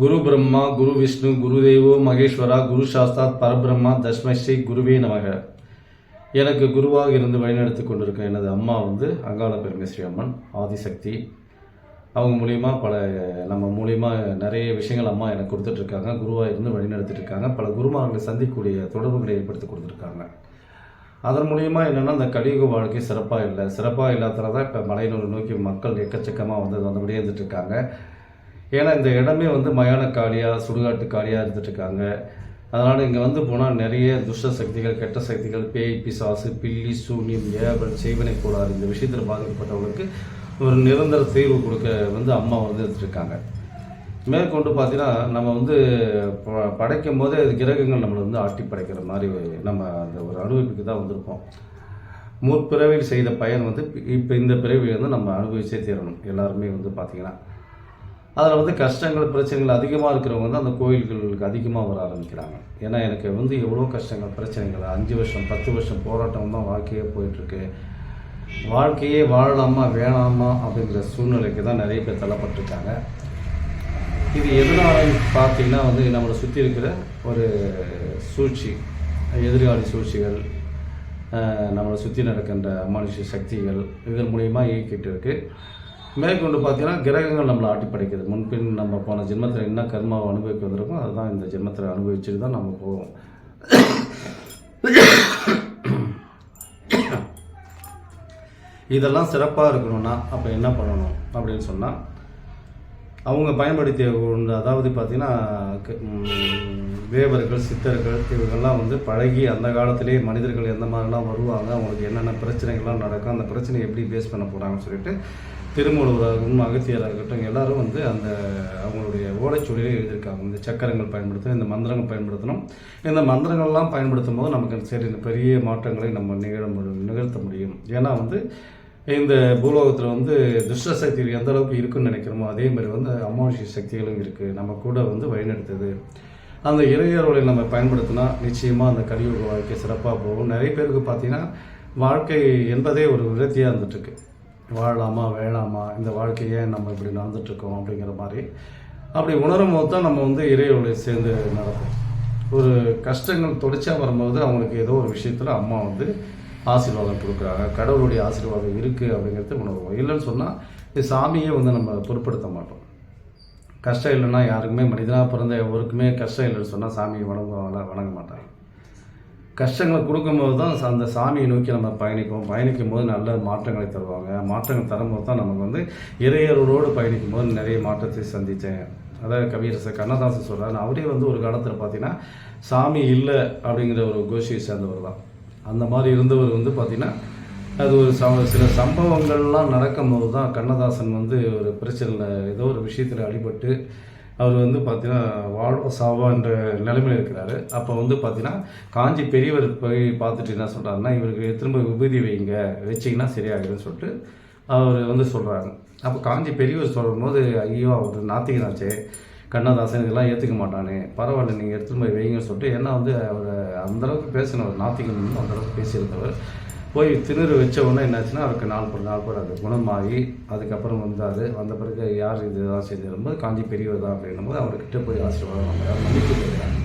குரு பிரம்மா குரு விஷ்ணு குரு தேவோ மகேஸ்வரா குரு சாஸ்தாத் பரபிரம்மா தஸ்மை ஸ்ரீ குருவே நமக. எனக்கு குருவாக இருந்து வழிநடத்தி கொண்டிருக்க எனது அம்மா வந்து அங்காள பெருமேஸ்வரி அம்மன் ஆதிசக்தி. அவங்க மூலயமா பல நம்ம மூலயமா நிறைய விஷயங்கள் அம்மா எனக்கு கொடுத்துட்ருக்காங்க. குருவாக இருந்து வழிநடத்திட்டு இருக்காங்க. பல குருமார்களை சந்திக்கக்கூடிய தொடர்புகளை ஏற்படுத்தி கொடுத்துருக்காங்க அதன் மூலயமா என்னென்னா இந்த கலியுக வாழ்க்கை சிறப்பாக இல்லை. சிறப்பாக இல்லாததால தான் இப்போ மலையினூர் நோக்கி மக்கள் எக்கச்சக்கமாக வந்து வந்தபடியே இருந்துட்டு இருக்காங்க ஏன்னா இந்த இடமே வந்து மயான காளியாக சுடுகாட்டு காளியாக இருந்துட்டுருக்காங்க. அதனால் இங்கே வந்து போனால் நிறைய துஷ்ட சக்திகள் கெட்ட சக்திகள் பேய் பிசாசு பில்லி சூன்யம் ஏவல் செய்வனை கூடாது இந்த விஷயத்தில் பாதிக்கப்பட்டவங்களுக்கு ஒரு நிரந்தர தீர்வு கொடுக்க வந்து அம்மா வந்து எடுத்துருக்காங்க. மேற்கொண்டு பார்த்தீங்கன்னா நம்ம வந்து ப- படைக்கும் போதே அது கிரகங்கள் நம்மளை வந்து ஆட்டி படைக்கிற மாதிரி நம்ம அந்த ஒரு அனுபவிப்புக்கு தான் வந்திருப்போம். முற்பிறவியில் செய்த பயன் வந்து இப்போ இந்த பிறவியை வந்து நம்ம அனுபவிச்சே தீரணும். எல்லாருமே வந்து பார்த்திங்கன்னா அதில் வந்து கஷ்டங்கள் பிரச்சனைகள் அதிகமாக இருக்கிறவங்க வந்து அந்த கோயில்களுக்கு அதிகமாக வர ஆரம்பிக்கிறாங்க. ஏன்னா எனக்கு வந்து எவ்வளோ கஷ்டங்கள் பிரச்சனைகள் அஞ்சு வருஷம் பத்து வருஷம் போராட்டம் தான் வாழ்க்கையே போயிட்டுருக்கு. வாழ்க்கையே வாழலாமா வேணாமா அப்படிங்கிற சூழ்நிலைக்கு தான் நிறைய பேர் தள்ளப்பட்டிருக்காங்க. இது எதனால பார்த்தீங்கன்னா வந்து நம்மளை சுற்றி இருக்கிற ஒரு சூழ்ச்சி எதிர்காலி சூழ்ச்சிகள் நம்மளை சுற்றி நடக்கின்ற அமானுஷ சக்திகள் இதன் மூலியமா இயக்கிட்டு இருக்குது மேற்கொண்டு பார்த்தீங்கன்னா கிரகங்கள் நம்மளை ஆட்டி படைக்கிறது முன்பின் நம்ம போன ஜென்மத்தில் என்ன கர்மாவை அனுபவிக்க வந்திருக்கோம் அதுதான் இந்த ஜென்மத்தில் அனுபவிச்சுட்டு தான் நம்ம போவோம். இதெல்லாம் சிறப்பாக இருக்கணும்னா அப்போ என்ன பண்ணணும் அப்படின்னு சொன்னால் அவங்க பயன்படுத்திய ஒன்று அதாவது பார்த்தீங்கன்னா வேவர்கள் தேவர்கள் சித்தர்கள் இவங்கெல்லாம் வந்து பழகி அந்த காலத்திலேயே மனிதர்கள் எந்த மாதிரிலாம் வருவாங்க அவங்களுக்கு என்னென்ன பிரச்சனைகள்லாம் நடக்கும் அந்த பிரச்சனையை எப்படி பேஸ் பண்ண போகிறாங்கன்னு சொல்லிட்டு திருமூலவராகட்டும் அகத்தியராகட்டும் எல்லாரும் வந்து அந்த அவங்களுடைய ஓலைச்சுவடியிலே எழுதியிருக்காங்க. இந்த சக்கரங்கள் பயன்படுத்தணும் இந்த மந்திரங்கள் பயன்படுத்தணும். இந்த மந்திரங்கள்லாம் பயன்படுத்தும் போது நமக்கு சரி இந்த பெரிய மாற்றங்களை நம்ம நிகழ முடியும் நிகழ்த்த முடியும். ஏன்னா வந்து இந்த பூலோகத்தில் வந்து துஷ்ட சக்திகள் எந்த அளவுக்கு இருக்குன்னு நினைக்கிறோமோ அதே மாதிரி வந்து அமானுஷ சக்திகளும் இருக்குது நம்ம கூட வந்து வழிநடத்துது. அந்த இறையர்களை நம்ம பயன்படுத்தினா நிச்சயமாக அந்த கலியுக வாழ்க்கை சிறப்பாக போகும். நிறைய பேருக்கு பார்த்தீங்கன்னா வாழ்க்கை என்பதே ஒரு விரத்தியாக இருந்துட்டுருக்கு வாழலாமா வேணாமா? இந்த வாழ்க்கையை நம்ம இப்படி நடந்துட்டுருக்கோம் அப்படிங்கிற மாதிரி அப்படி உணரும் போது தான் நம்ம வந்து இறையோட சேர்ந்து நடக்கும். ஒரு கஷ்டங்கள் தொடர்ச்சியாக வரும்போது அவங்களுக்கு ஏதோ ஒரு விஷயத்தில் அம்மா வந்து ஆசீர்வாதம் கொடுக்குறாங்க. கடவுளுடைய ஆசீர்வாதம் இருக்குது அப்படிங்கிறது உணர்வோம். இல்லைன்னு சொன்னால் இது சாமியே வந்து நம்ம பொருட்படுத்த மாட்டோம். கஷ்டம் இல்லைன்னா யாருக்குமே மனிதனாக பிறந்த எவருக்குமே கஷ்டம் இல்லைன்னு சொன்னால் சாமியை வணங்க வணங்க மாட்டாங்க. கஷ்டங்களை கொடுக்கும்போது தான் அந்த சாமியை நோக்கி நம்ம பயணிப்போம். பயணிக்கும் போது நல்ல மாற்றங்களை தருவாங்க. மாற்றங்கள் தரும்போது தான் நமக்கு வந்து இறையர்களோடு பயணிக்கும் போது நிறைய மாற்றத்தை சந்தித்தேன் அதாவது கவியரசர் கண்ணதாசன் சொல்கிறார் அவரே வந்து ஒரு காலத்தில் பார்த்தீங்கன்னா சாமி இல்லை அப்படிங்கிற ஒரு கோஷியை சேர்ந்தவர் தான். அந்த மாதிரி இருந்தவர் வந்து பார்த்தீங்கன்னா அது ஒரு ச சில சம்பவங்கள்லாம் நடக்கும்போது தான் கண்ணதாசன் வந்து ஒரு பிரச்சனையில் ஏதோ ஒரு விஷயத்தில் அடிபட்டு அவர் வந்து பார்த்தீங்கன்னா வாழ்வா சாவான்ற நிலைமையில் இருக்கிறாரு. அப்போ வந்து பார்த்தீங்கன்னா காஞ்சி பெரியவர் போய் பார்த்துட்டு என்ன சொல்கிறாருன்னா இவருக்கு திரும்ப விபூதி வைங்க வச்சிங்கன்னா சரியாகிடும்னு சொல்லிட்டு அவர் வந்து சொல்கிறாங்க அப்போ காஞ்சி பெரியவர் சொல்லும்போது ஐயோ அவர் நாத்திகனாச்சே கண்ணதாசன் இதெல்லாம் ஏற்றுக்க மாட்டானே பரவாயில்ல நீங்கள் எடுத்துகிட்டு போய் வைங்கன்னு சொல்லிட்டு ஏன்னா வந்து அவர் அந்தளவுக்கு பேசினவர் நாத்திகன் வந்து அந்தளவுக்கு பேசியிருந்தவர். போய் திணறு வச்ச உடனே என்னாச்சுன்னா அவருக்கு நாள் பர் நாள் பர் அது குணமாகி அதுக்கப்புறம் வந்தார். வந்த பிறகு யார் இதுதான் செஞ்சிருக்கும்போது காஞ்சி பெரியவர் தான் அப்படின்னும் போது அவர்கிட்ட போய் ஆசீர்வாதம் வாங்குறாரு. மன்னிப்பு கேட்குறாங்க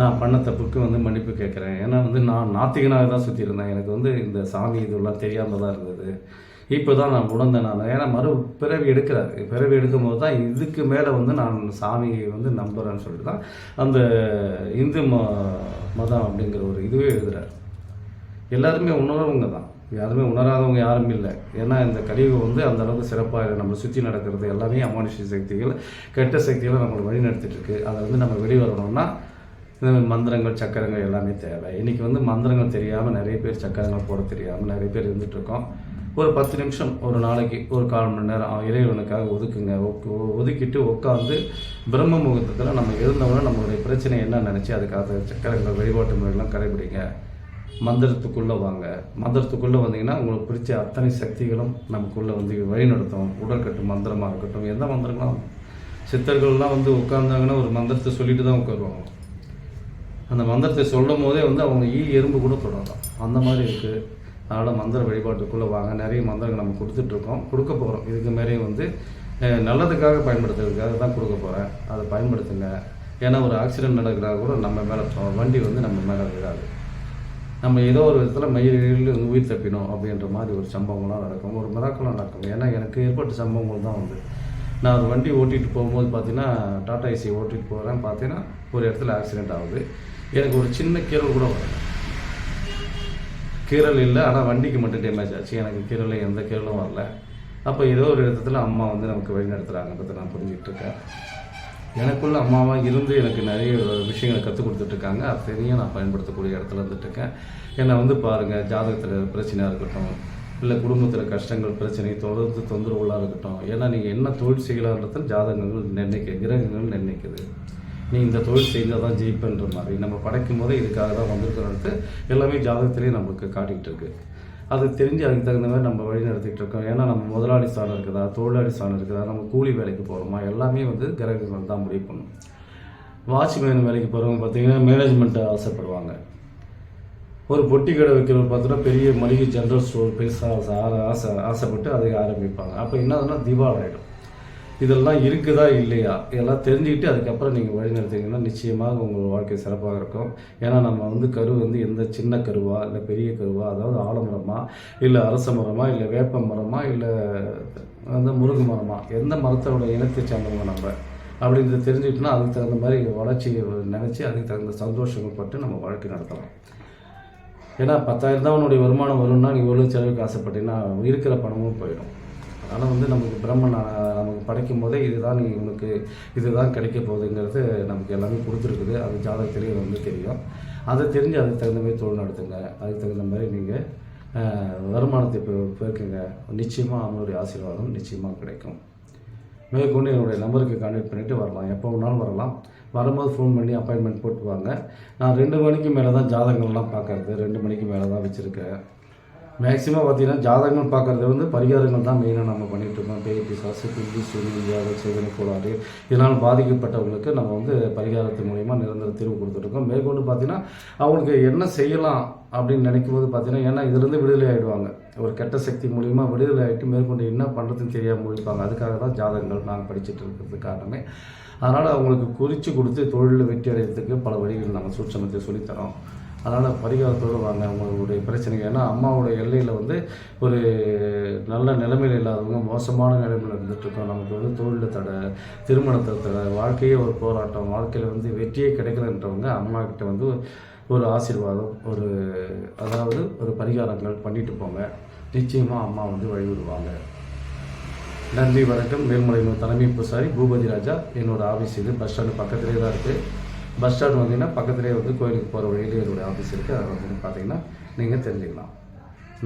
நான் பண்ண தப்புக்கு வந்து மன்னிப்பு கேட்குறேன். ஏன்னா வந்து நான் நாத்திகனாக தான் சுற்றி இருந்தேன். எனக்கு வந்து இந்த சாமி இதெல்லாம் தெரியாமல் தான் இருந்தது. இப்போ தான் நான் உணர்ந்தேன் நான். ஏன்னா மறு பிறவி எடுக்கிறாரு. பிறவி எடுக்கும்போது தான் இதுக்கு மேலே வந்து நான் சாமியை வந்து நம்புகிறேன்னு சொல்லிட்டு தான் அந்த இந்து ம மதம் அப்படிங்கிற ஒரு இதுவே எழுதுறாரு. எல்லாருமே உணர்றவங்க தான். யாருமே உணராதவங்க யாரும் இல்லை. ஏன்னா இந்த கழிவு வந்து அந்த அளவுக்கு சிறப்பாக இல்லை. நம்ம சுற்றி நடக்கிறது எல்லாமே அமானுஷ சக்திகள் கெட்ட சக்திகளை நம்மளை வழி நடத்திட்டு இருக்கு. அதை வந்து நம்ம வெளிவரணும்னா இந்த மாதிரி மந்திரங்கள் சக்கரங்கள் எல்லாமே தேவை. இன்னைக்கு வந்து மந்திரங்கள் தெரியாமல் நிறைய பேர் சக்கரங்கள் போட தெரியாமல் நிறைய பேர் இருந்துகிட்ருக்கோம் ஒரு பத்து நிமிஷம் ஒரு நாளைக்கு ஒரு கால் மணி நேரம் இறைவனுக்காக ஒதுக்குங்க. ஒதுக்கிட்டு உட்காந்து பிரம்ம முகூர்த்தத்தில் நம்ம எழுந்தவொடனே நம்மளுடைய பிரச்சனை என்ன நினச்சி அதுக்காக சக்கரங்கள் வழிபாட்டு முறையெல்லாம் கடைபிடிங்க. மந்திரத்துக்குள்ளே வாங்க. மந்திரத்துக்குள்ளே வந்தீங்கன்னா உங்களுக்கு பிடிச்ச அத்தனை சக்திகளும் நமக்குள்ளே வந்து வழிநடத்தும். உடற்கட்டு மந்திரமாக இருக்கட்டும். எந்த மந்திரங்களும் சித்தர்கள்லாம் வந்து உட்காந்தாங்கன்னா ஒரு மந்திரத்தை சொல்லிட்டு தான் உட்காருவாங்க. அந்த மந்திரத்தை சொல்லும் போதே வந்து அவங்க ஈ எறும்பு கூட தொடலாம் அந்த மாதிரி இருக்குது அதனால் மந்திர வழிபாட்டுக்குள்ளே வாங்க. நிறைய மந்திரங்கள் நம்ம கொடுத்துட்ருக்கோம் கொடுக்க போகிறோம் இதுக்கு மேலேயும் வந்து நல்லதுக்காக பயன்படுத்துறதுக்காக தான் கொடுக்க போகிறேன் அதை பயன்படுத்துங்க. ஏன்னா ஒரு ஆக்சிடென்ட் நடக்கிறா கூட நம்ம மேலே வண்டி வந்து நம்ம மேலே விழாது. நம்ம ஏதோ ஒரு விதத்தில் மயிலில் உயிர் தப்பினோம் அப்படின்ற மாதிரி ஒரு சம்பவங்கள்லாம் நடக்கும். ஒரு மிராக்கெல்லாம் நடக்கும். ஏன்னா எனக்கு ஏற்பட்ட சம்பவங்கள் தான் வந்து நான் ஒரு வண்டி ஓட்டிகிட்டு போகும்போது பார்த்தீங்கன்னா டாடா ஏசி ஓட்டிகிட்டு போகிறேன் பார்த்தீங்கன்னா ஒரு இடத்துல ஆக்சிடென்ட் ஆகுது. எனக்கு ஒரு சின்ன கீரல் கூட வரல. கீரல் இல்லை ஆனால் வண்டிக்கு மட்டும் டேமேஜ் ஆச்சு. எனக்கு கீரல் எந்த கீரலும் வரல. அப்போ ஏதோ ஒரு இடத்துல அம்மா வந்து நமக்கு வழி நடத்துகிறாங்கன்றதை நான் புரிஞ்சுக்கிட்டு இருக்கேன். எனக்குள்ள அம்மாவாக இருந்து எனக்கு நிறைய விஷயங்களை கற்றுக் கொடுத்துட்ருக்காங்க. அத்தனையும் நான் பயன்படுத்தக்கூடிய இடத்துல இருந்துட்டுருக்கேன் என்னை வந்து பாருங்கள் ஜாதகத்தில் பிரச்சனையாக இருக்கட்டும் இல்லை குடும்பத்தில் கஷ்டங்கள் பிரச்சனை தொடர்ந்து தொந்தரவுகளாக இருக்கட்டும். ஏன்னா நீங்கள் என்ன தொழில் செய்யலான்றது ஜாதகங்கள் நிர்ணயிக்க கிரகங்கள் நிர்ணயிக்குது. நீ இந்த தொழில் செய்தால் தான் ஜெயிப்புன்ற மாதிரி. நம்ம படைக்கும் போதே இதுக்காக தான் வந்திருக்கிறோன்ட்டு எல்லாமே ஜாதகத்திலேயே நமக்கு காட்டிகிட்டு இருக்குது அது தெரிஞ்சு அதுக்கு தகுந்த மாதிரி நம்ம வழி நடத்திட்டு இருக்கோம். ஏன்னா நம்ம முதலாளி ஸ்தானம் இருக்குதா தொழிலாளி ஸ்தானம் இருக்குதா நம்ம கூலி வேலைக்கு போகிறோமா எல்லாமே வந்து கிரகங்கள் தான் முடிவு பண்ணும். வாட்ச்மேன் வேலைக்கு போகிறவங்க பார்த்தீங்கன்னா மேனேஜ்மெண்ட்டை ஆசைப்படுவாங்க. ஒரு பொட்டி கடை வைக்கிறவங்க பார்த்தோன்னா பெரிய மளிகை ஜென்ரல் ஸ்டோர் பெருசாக ஆசை ஆசைப்பட்டு அதை ஆரம்பிப்பாங்க. அப்போ என்னதுன்னா திவால் ஆகிடும் இதெல்லாம் இருக்குதா இல்லையா? இதெல்லாம் தெரிஞ்சுக்கிட்டு அதுக்கப்புறம் நீங்கள் வழிநடத்தீங்கன்னா நிச்சயமாக உங்கள் வாழ்க்கை சிறப்பாக இருக்கும். ஏன்னா நம்ம வந்து கரு வந்து எந்த சின்ன கருவா இல்லை பெரிய கருவா அதாவது ஆலமரமா இல்லை அரச மரமா இல்லை வேப்ப மரமா இல்லை வந்து முருங்கை மரமா எந்த மரத்தோட இனத்தை சேர்ந்தவங்க நம்ம? அப்படின்றத தெரிஞ்சுக்கிட்டோம்னா அதுக்கு தகுந்த மாதிரி வளர்ச்சியை நினச்சி அதுக்கு தகுந்த சந்தோஷங்கள் பட்டு நம்ம வாழ்க்கை நடத்தலாம். ஏன்னா பத்தாயிரம் தான் உன்னுடைய வருமானம் வரும்னா நீ எவ்வளோ செலவுக்கு ஆசைப்பட்டீங்கன்னா இருக்கிற பணமும் போயிடும். அதனால் வந்து நமக்கு பிரம்மன் நமக்கு படைக்கும் போதே இதுதான் நீ உனக்கு இதுதான் கிடைக்க போகுதுங்கிறது நமக்கு எல்லாமே கொடுத்துருக்குது. அது ஜாதகத்திலேயே வந்து தெரியும். அதை தெரிஞ்சு அதுக்கு தகுந்த மாதிரி தொழில் நடத்துங்க. அதுக்கு தகுந்த மாதிரி நீங்கள் வருமானத்தை இப்போ பெருக்குங்க. நிச்சயமாக அவனுடைய ஆசீர்வாதம் நிச்சயமாக கிடைக்கும். மேற்கொண்டு என்னுடைய நம்பருக்கு கான்டாக்ட் பண்ணிவிட்டு வரலாம். எப்போ வேணாலும் வரலாம். வரும்போது ஃபோன் பண்ணி அப்பாயின்மெண்ட் போட்டு வாங்க நான் ரெண்டு மணிக்கு மேலே தான் ஜாதகங்கள்லாம் பார்க்கறது. ரெண்டு மணிக்கு மேலே தான் வச்சுருக்கேன் மேக்ஸிமம் பார்த்தீங்கன்னா ஜாதகங்கள் பார்க்குறது வந்து பரிகாரங்கள் தான் மெயினாக நம்ம பண்ணிகிட்ருக்கோம் இருக்கோம். பேய் பிசாசு பில்லி சூனி வியாத சேதனை கோளாறு இதனால் பாதிக்கப்பட்டவங்களுக்கு நம்ம வந்து பரிகாரத்து மூலிமா நிரந்தர தீர்வு கொடுத்துட்ருக்கோம் மேற்கொண்டு பார்த்தீங்கன்னா அவங்களுக்கு என்ன செய்யலாம் அப்படின்னு நினைக்கும் போது பார்த்தீங்கன்னா ஏன்னா இதுலேருந்து விடுதலை ஆகிடுவாங்க ஒரு கெட்ட சக்தி மூலிமா விடுதலை ஆகிட்டு மேற்கொண்டு என்ன பண்ணுறதுன்னு தெரியாமல் முடிப்பாங்க அதுக்காக தான் ஜாதகங்கள் நாங்கள் படிச்சுட்டு இருக்கிறது காரணமே. அதனால் அவங்களுக்கு குறித்து கொடுத்து தொழிலில் வெற்றி அடைகிறதுக்கு பல வழிகள் நாங்கள் சூட்சமத்தை சொல்லித்தரோம். அதனால் பரிகாரத்தோடு வாங்க. அவங்களுடைய பிரச்சனைகள். ஏன்னா அம்மாவோட எல்லையில் வந்து ஒரு நல்ல நிலைமையில் இல்லாதவங்க மோசமான நிலைமையில் இருந்துகிட்ருக்கோம் நமக்கு வந்து தொழிலில் தடை திருமணத்தை தடை வாழ்க்கையே ஒரு போராட்டம் வாழ்க்கையில் வந்து வெற்றியே கிடைக்கலன்றவங்க அம்மா கிட்ட வந்து ஒரு ஆசீர்வாதம் ஒரு அதாவது ஒரு பரிகாரங்கள் பண்ணிட்டு போங்க. நிச்சயமாக அம்மா வந்து வழிவிடுவாங்க. நன்றி வணக்கம். மேல்மலையனூர் தலைமை பூசாரி பூபதி ராஜா என்னோடய ஆஃபீஸ் இது. பஸ் ஸ்டாண்டு பக்கத்துலேயே தான் இருக்குது பஸ் ஸ்டாண்ட் வந்தீங்கன்னா பக்கத்துலேயே வந்து கோயிலுக்கு போகிற வழியிலே என்னுடைய ஆஃபீஸ் இருக்குது அதை வந்து பார்த்தீங்கன்னா நீங்கள் தெரிஞ்சுக்கலாம்.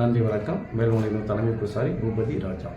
நன்றி வணக்கம். மேல்மலையனூர் தலைமை பூசாரி பூபதி ராஜா.